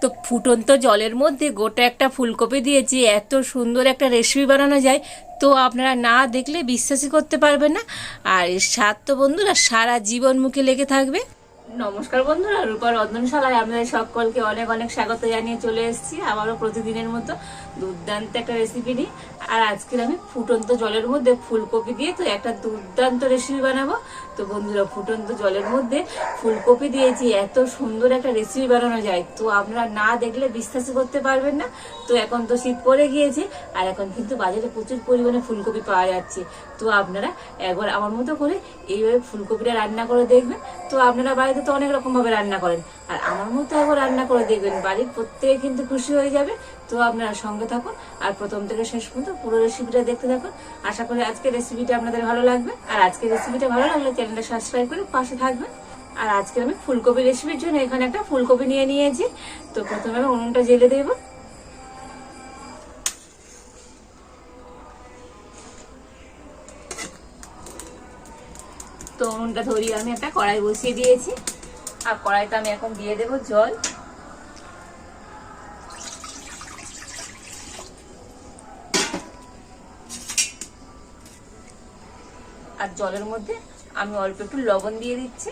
তো ফুটন্ত জলের মধ্যে গোটা একটা ফুলকপি দিয়ে যে এত সুন্দর একটা রেসিপি বানানো যায়। তো আপনারা না দেখলে বিশ্বাসই করতে পারবেন না। আর এর স্বাদ তো বন্ধুরা, সারা জীবন মুখে লেগে থাকবে। নমস্কার বন্ধুরা রূপার রন্ধনশালায় আপনাদের সকলকে অনেক অনেক স্বাগত জানিয়ে চলে এসেছি আবারও প্রতিদিনের মতো। দুর্দান্ত একটা রেসিপি নিয়ে। আর আজকের আমি ফুটন্ত জলের মধ্যে ফুলকপি দিয়ে তো একটা দুর্দান্ত রেসিপি বানাবো। তো বন্ধুরা, ফুটন্ত জলের মধ্যে ফুলকপি দিয়েছি, এত সুন্দর একটা রেসিপি বানানো যায়। তো আপনারা না দেখলে বিশ্বাসই করতে পারবেন না। তো এখন তো শীত পড়ে গিয়েছে, আর এখন কিন্তু বাজারে প্রচুর পরিমাণে ফুলকপি পাওয়া যাচ্ছে। তো আপনারা একবার আমার মতো করে এইভাবে ফুলকপিটা রান্না করে দেখবেন। তো আপনারা বাড়িতে তো অনেক রকমভাবে রান্না করেন। আর আমার মতো একবার রান্না করে দেখবেন, বাড়ির প্রত্যেকে কিন্তু খুশি হয়ে যাবে। তো আপনারা সঙ্গে থাকুন আর প্রথম থেকে শেষ পর্যন্ত পুরো রেসিপিটা দেখতে থাকুন। আশা করি আজকের রেসিপিটা আপনাদের ভালো লাগবে। আর আজকের রেসিপিটা ভালো লাগলে চ্যানেলটা সাবস্ক্রাইব করে পাশে থাকবেন। আর আজকে আমি ফুলকপি রেসিপির জন্য এখানে একটা ফুলকপি নিয়ে নিয়েছি। তো প্রথমে আমি উনুনটা জেলে দেবো। তো উনুনটা ধরিয়ে আমি একটা কড়াই বসিয়ে দিয়েছি। আর কড়াইতে আমি এখন দিয়ে দেবো জল। আর জলের মধ্যে আমি অল্প একটু লবণ দিয়ে দিচ্ছি।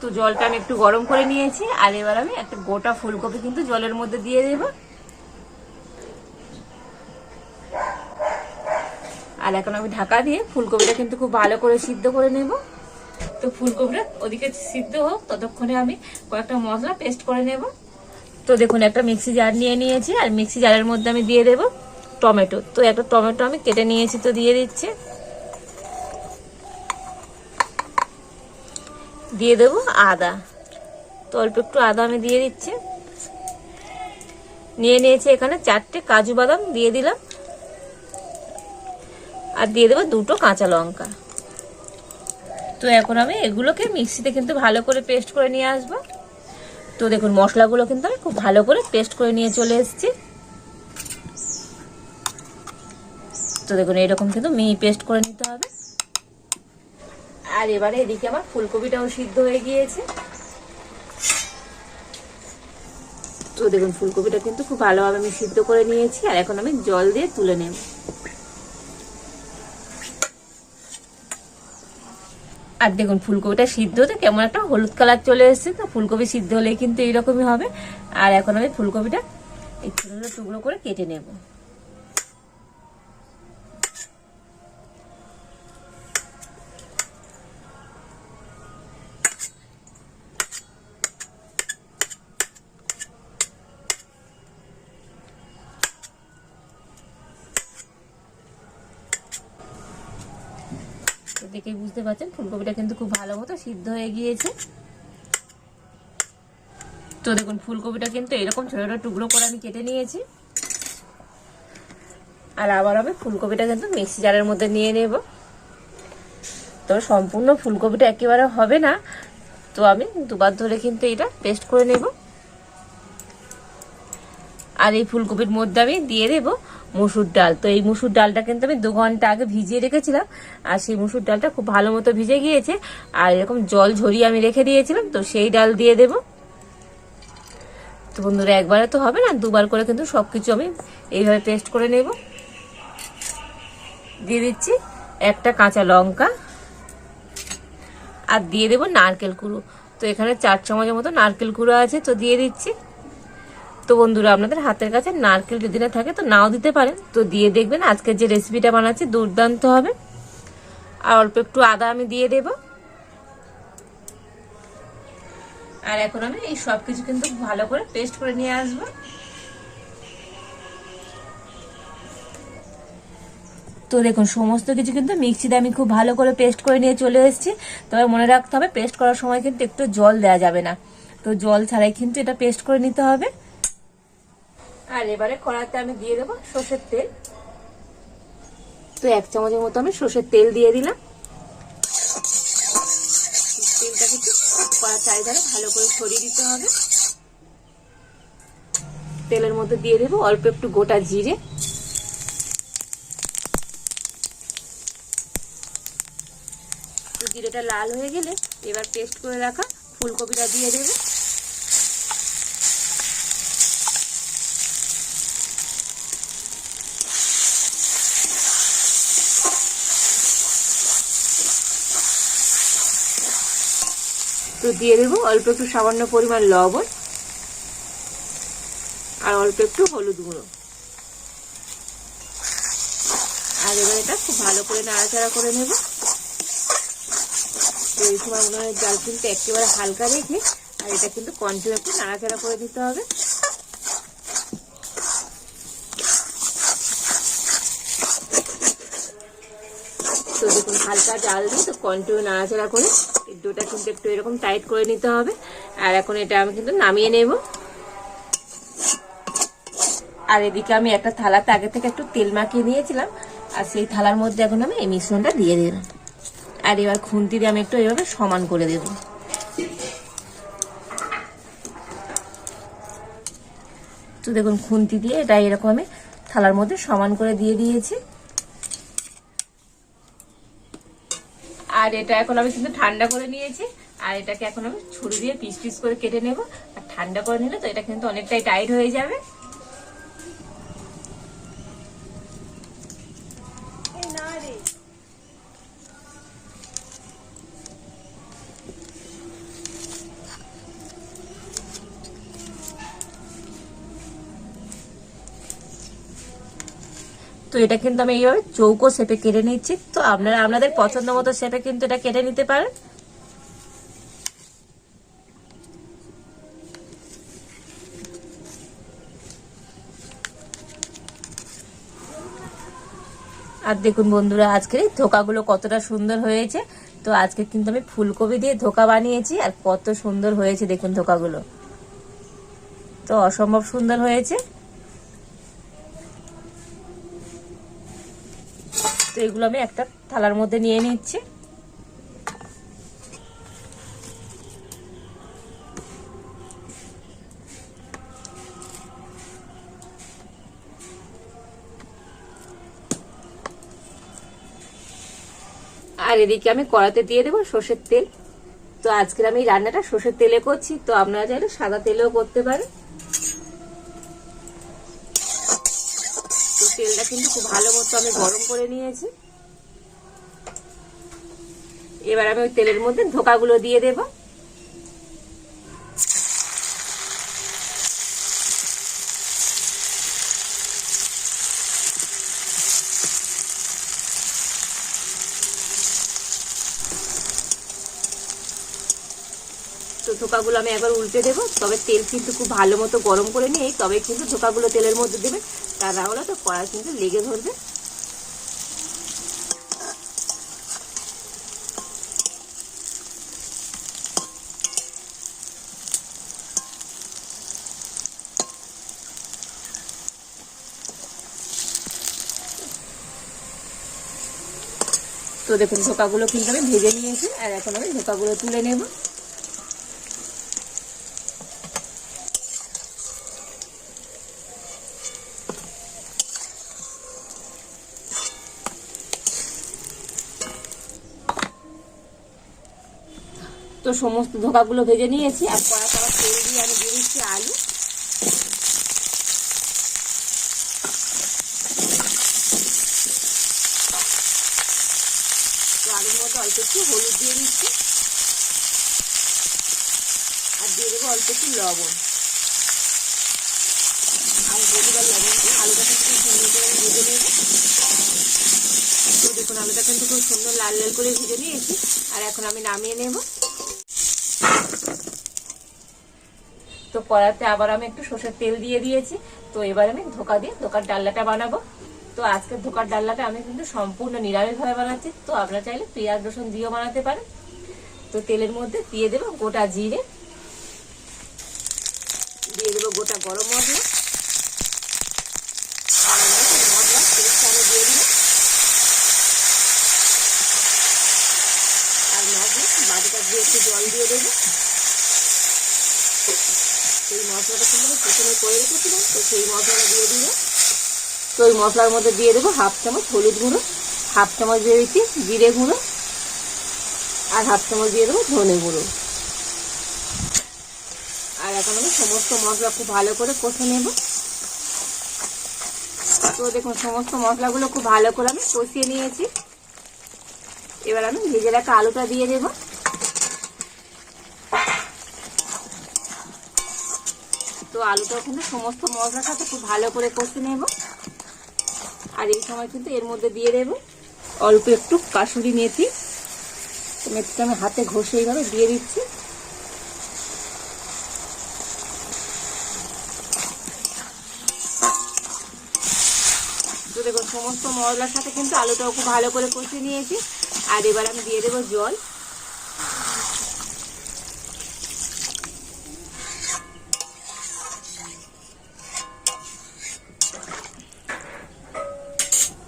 তো জলটা আমি একটু গরম করে নিয়েছি, আর এবার আমি একটা গোটা ফুলকপি কিন্তু জলের মধ্যে দিয়ে দেব। আর এখন আমি ঢাকা দিয়ে ফুলকপিটা কিন্তু খুব ভালো করে সিদ্ধ করে নেব। তো ফুলকপিটা ওদিকে সিদ্ধ হোক, ততক্ষণে আমি কয়েকটা মশলা পেস্ট করে নেব। তো দেখুন, একটা মিক্সি জার নিয়ে নিয়েছি, আর মিক্সি জারের মধ্যে আমি দিয়ে দেবো। টমেটো। তো একটা টমেটো আমি কেটে নিয়েছি তো দিয়ে দিচ্ছি। দিয়ে দেবো আদা। তো অল্প একটু আদা আমি দিয়ে দিচ্ছি। নিয়ে নিয়েছি এখানে চারটে কাজু বাদাম দিয়ে দিলাম। আর দিয়ে দেবো দুটো কাঁচা লঙ্কা। তো এখন আমি এগুলোকে মিক্সিতে কিন্তু ভালো করে পেস্ট করে নিয়ে আসব। তো দেখুন মশলাগুলো কিন্তু আমি খুব ভালো করে পেস্ট করে নিয়ে চলে এসেছি। তো দেখুন এরকম কিন্তু মিহি পেস্ট করে নিতে হবে। আর এবারে এদিকে আমার ফুলকপিটাও সিদ্ধ হয়ে গিয়েছে। তো দেখুন, ফুলকপিটা কিন্তু খুব ভালোভাবে আমি সিদ্ধ করে নিয়েছি, আর এখন আমি জল দিয়ে তুলে নেব। আর দেখুন, ফুলকপিটা সিদ্ধ হতে কেমন একটা হলুদ কালার চলে এসেছে, তো ফুলকপি সিদ্ধ হলেই কিন্তু এইরকমই হবে। আর এখন আমি ফুলকপিটা এই ছোটো টুকরো করে কেটে নেব। দেখেই বুঝতে পারছেন, ফুলকপিটা কিন্তু খুব ভালো মতো সিদ্ধ হয়ে গিয়েছে। তো দেখুন, ফুলকপিটা কিন্তু এরকম ছোট ছোট টুকরো করে আমি কেটে নিয়েছি। আর আবার আমি ফুলকপিটা কিন্তু মিক্সি জারের মধ্যে নিয়ে নেব। তবে সম্পূর্ণ ফুলকপিটা একেবারে হবে না। তো আমি দুবার ধরে কিন্তু এটা পেস্ট করে নেব। আর এই ফুলকপির মধ্যে আমি দিয়ে দেবো মুসুর ডাল। তো এই মুসুর ডালটা কিন্তু আমি দু ঘণ্টা আগে ভিজিয়ে রেখেছিলাম, আর সেই মুসুর ডালটা খুব ভালো মতো ভিজে গিয়েছে, আর এরকম জল ঝরিয়ে আমি রেখে দিয়েছিলাম, তো সেই ডাল দিয়ে দেব। তো বন্ধুরা, একবারে তো হবে না, দুবার করে কিন্তু সবকিছু আমি এইভাবে পেস্ট করে নেব। দিয়ে দিচ্ছি একটা কাঁচা লঙ্কা, আর দিয়ে দেব নারকেল কুড়ো। তো এখানে চার চামচের মতো নারকেল কুড়ো আছে, তো দিয়ে দিচ্ছি। তো বন্ধুরা, আপনাদের হাতের কাছে নারকেল যদি না থাকে, তো নাও দিতে পারেন। তো দিয়ে দেখবেন আজকের যে রেসিপিটা বানাচ্ছি, দুর্দান্ত হবে। আর অল্প একটু আদা আমি দিয়ে দেব। আর এখন আমি এই সব কিছু কিন্তু ভালো করে পেস্ট করে নিয়ে আসব। তো দেখুন, সমস্ত কিছু কিন্তু মিক্সিতে আমি খুব ভালো করে পেস্ট করে নিয়ে চলে এসেছি। তবে মনে রাখতে হবে পেস্ট করার সময় কিন্তু একটু জল দেওয়া যাবে না। তো জল ছাড়াই কিন্তু এটা পেস্ট করে নিতে হবে। আর এবারে কড়াতে আমি দিয়ে দেবো সর্ষের তেল। তো এক চামচের মতো আমি সর্ষের তেল দিয়ে দিলাম। তেলটা কিন্তু কড়ার চারিধারে ভালো করে ছড়িয়ে দিতে হবে। তেলের মধ্যে দিয়ে দেবো অল্প একটু গোটা জিরে। জিরেটা লাল হয়ে গেলে এবার পেস্ট করে রাখা ফুলকপিটা দিয়ে দেবে। দিয়ে দেবো। অল্প একটু সামান্য পরিমাণ লবণ আর অল্প একটু হলুদ গুঁড়ো। আর এবার এটা খুব ভালো করে নাড়াচাড়া করে নেব। এই সময় মনে হয় জাল কিন্তু একেবারে হালকা রেখে আর এটা কিন্তু কন্টিনিউ একটু নাড়াচাড়া করে দিতে হবে তো দেখুন হালকা জাল দিয়ে তো কন্টিনিউ নাড়াচাড়া করে ডোটা কিন্তু একটু এরকম টাইট করে নিতে হবে। আর এখন এটা আমি কিন্তু নামিয়ে নেব। আর এদিকে আমি একটা থালাতে আগে থেকে একটু তেল মাখিয়ে নিয়েছিলাম। আর সেই থালার মধ্যে এখন আমি এই মিশ্রণটা দিয়ে দিলাম আর এবার খুন্তি দিয়ে আমি একটু এভাবে সমান করে দেব। তো দেখুন, খুন্তি দিয়ে এটা এরকম আমি থালার মধ্যে সমান করে দিয়ে দিয়েছি। আর এটা এখন আমি কিন্তু ঠান্ডা করে নিয়েছি। আর এটাকে এখন আমি ছুরি দিয়ে পিস পিস করে কেটে নেব। আর ঠান্ডা করে নিলে তো এটা কিন্তু অনেকটাই টাইট হয়ে যাবে। তো এটা কিন্তু আমি এইভাবে চৌকো শেপে কেটে নিচ্ছি। তো আপনারা আপনাদের পছন্দ মতো শেপে কিন্তু এটা কেটে নিতে পারেন। আর দেখুন বন্ধুরা, আজকের এই ধোকাগুলো কতটা সুন্দর হয়েছে। তো আজকে কিন্তু আমি ফুলকপি দিয়ে ধোকা বানিয়েছি আর কত সুন্দর হয়েছে দেখুন ধোকাগুলো। তো অসম্ভব সুন্দর হয়েছে। তো এগুলো আমি একটা থালার মধ্যে নিয়ে নিচ্ছি। আর এদিকে আমি কড়াতে দিয়ে দেবো সর্ষের তেল। তো আজকের আমি রান্নাটা সর্ষের তেলে করছি, তো আপনারা চাইলে সাদা তেলেও করতে পারেন। তো তেলটা কিন্তু খুব ভালো মতো আমি গরম করে নিয়েছি। এবার আমি ওই তেলের মধ্যে ধোকাগুলো দিয়ে দেব। তো ধোকাগুলো আমি একবার উল্টে দেবো। তবে তেল কিন্তু খুব ভালো মতো গরম করে নিয়ে তবে কিন্তু ধোকাগুলো তেলের মধ্যে দেবে। তা না হলে তো কড়া কিন্তু লেগে ধরবে। তো দেখুন ধোকাগুলো কিন্তু আমি ভেজে নিয়েছি, আর এখন আমি ধোকাগুলো তুলে নেব। তো সমস্ত ধোকাগুলো ভেজে নিয়েছি আর কড়া কড়া তেল দিয়ে আমি দিয়ে দিচ্ছি আলু। তো আলুর মধ্যে অল্প একটু হলুদ দিয়ে দিচ্ছি। আর দিয়ে দেবো অল্প একটু লবণ। আর হলুদ আর লবণ দিয়ে আলুটা সুন্দর করে আমি ভেজে তো দেখুন, আলুটা কিন্তু খুব সুন্দর লাল লাল করে ভেজে নিয়েছি। আর এখন আমি নামিয়ে নেব। তো কড়াতে আবার আমি একটু সর্ষের তেল দিয়ে দিয়েছি। তো এবার আমি ধোকা দিয়ে ধোকার ডাল্লাটা বানাবো। তো আজকে ধোকার ডাল্লাটা আমি কিন্তু সম্পূর্ণ নিরামিষভাবে বানাচ্ছি। তো আপনারা চাইলে পেঁয়াজ, রসুন দিয়েও বানাতে পারেন। তো তেলের মধ্যে দিয়ে দেবো গোটা জিরে। দিয়ে দেবো গোটা গরম মশলা মশলা পেস্টটা আমি দিয়ে দিলাম আর মশলা বাটিটা দিয়ে একটু জল দিয়ে দেবো সেই তো সেই মশলাটা দিয়ে দিল তো ওই মশলার মধ্যে দিয়ে দেবো হাফ চামচ হলুদ গুঁড়ো, হাফ চামচ দিয়ে দিচ্ছি জিরে গুঁড়ো, আর হাফ চামচ দিয়ে দেবো ধনে গুঁড়ো। আর এখন আমি সমস্ত মশলা খুব ভালো করে কষে নেব। তো দেখুন, সমস্ত মশলাগুলো খুব ভালো করে আমি কষিয়ে নিয়েছি। এবার আমি ভেজে রাখা আলুটা দিয়ে দেবো। তো আলুটাও কিন্তু সমস্ত মশলার সাথে খুব ভালো করে কষে নেব। আর এই সময় কিন্তু এর মধ্যে দিয়ে দেব অল্প একটু কাসুরি মেথি। মেথিটা আমি হাতে ঘষে এইভাবে দিয়ে দিচ্ছি। দেখুন, সমস্ত মশলার সাথে কিন্তু আলুটাও খুব ভালো করে কষে নিয়েছি। আর এবার আমি দিয়ে দেবো জল।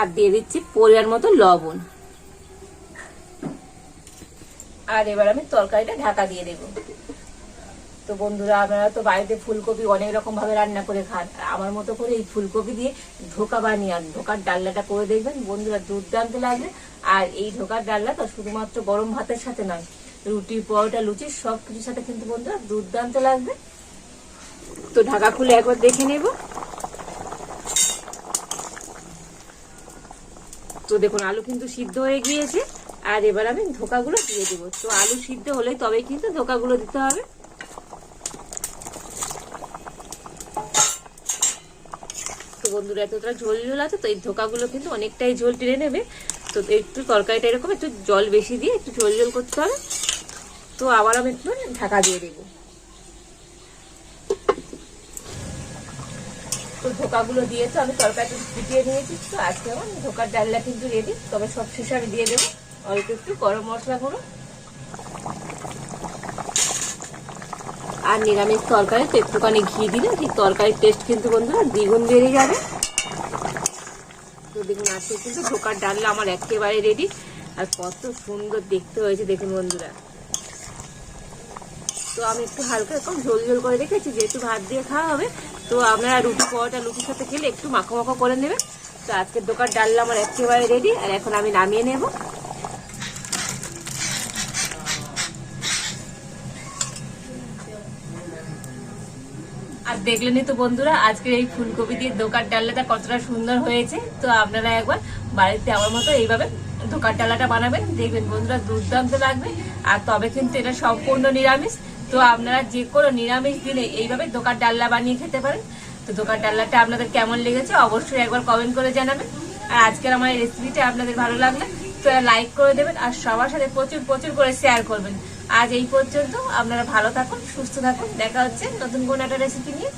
আর দিয়ে দিচ্ছি পরিমাণ মতো লবণ। আর এবার আমি তরকারিটা ঢাকা দিয়ে দেবো। তো বন্ধুরা, আপনারা তো বাড়িতে ফুলকপি অনেক রকম ভাবে রান্না করে খান। আমার মতো করে এই ফুলকপি দিয়ে ধোকা বানিয়ে আন ধোকার ডাল্লাটা করে দেখবেন, বন্ধুরা দুর্দান্ত লাগবে। আর এই ধোকার ডাল্লা তো শুধুমাত্র গরম ভাতের সাথে নয়, রুটি, পরোটা, লুচি সব কিছুর সাথে কিন্তু বন্ধুরা দুর্দান্ত লাগবে। তো ঢাকা খুলে একবার দেখে নেব। তো দেখুন, আলু কিন্তু সিদ্ধ হয়ে গিয়েছে, আর এবার আমি ধোকাগুলো দিয়ে দেবো। তো আলু সিদ্ধ হলেই তবেই কিন্তু ধোকাগুলো দিতে হবে। তো বন্ধুরা, এতটা ঝোল ঝোল আছে, তো এই ধোকাগুলো কিন্তু অনেকটাই ঝোল টেনে নেবে। তো একটু তরকারিটা এরকম একটু জল বেশি দিয়ে একটু ঝোল ঝোল করতে হবে। তো আবার আমি একটু ঢাকা দিয়ে দেবো। তো ধোকাগুলো দিয়ে তো আমি তরকারিটা ফুটিয়ে নিয়েছি তো আজকে আমার ধোকার ডালটা কিন্তু রেডি তবে সব শেষে আমি দিয়ে দেবো। অল্প একটু গরম মশলা গুঁড়ো। আর নিরামিষ তরকারি তো একটুখানি ঘি দিলে ঠিক তরকারির টেস্ট কিন্তু বন্ধুরা দ্বিগুণ বেড়ে যাবে। তো দেখুন আজকে কিন্তু ধোকার ডালটা আমার একেবারে রেডি আর কত সুন্দর দেখতে হয়েছে দেখুন বন্ধুরা। তো আমি একটু হালকা এরকম ঝোল ঝোল করে রেখেছি, যেহেতু ভাত দিয়ে খাওয়া হবে তো আপনারা রুটি পরোটা লুচির সাথে খেলে একটু মাখো মাখো করে নেবেন। তো আজকের দোকান ডালটা আমার একেবারে রেডি আর এখন আমি নামিয়ে নেব। আর দেখলেনই তো বন্ধুরা, আজকের এই ফুলকপি দিয়ে দোকান ডাল্লাটা কতটা সুন্দর হয়েছে। তো আপনারা একবার বাড়িতে আমার মতো এইভাবে দোকান ডালাটা বানাবেন। দেখবেন বন্ধুরা দুর্দান্ত লাগবে। আর তবে কিন্তু এটা সম্পূর্ণ নিরামিষ। তো আপনারা যে কোনো নিরামিষ দিনে এইভাবে দোকান ডাল্লা বানিয়ে খেতে পারেন। তো দোকান ডাল্লাটা আপনাদের কেমন লেগেছে অবশ্যই একবার কমেন্ট করে জানাবেন। আর আজকের আমার এই রেসিপিটা আপনাদের ভালো লাগলে তো লাইক করে দেবেন আর সবার সাথে প্রচুর প্রচুর করে শেয়ার করবেন। আজ এই পর্যন্ত আপনারা ভালো থাকুন, সুস্থ থাকুন। দেখা হচ্ছে নতুন কোনো একটা রেসিপি নিয়ে।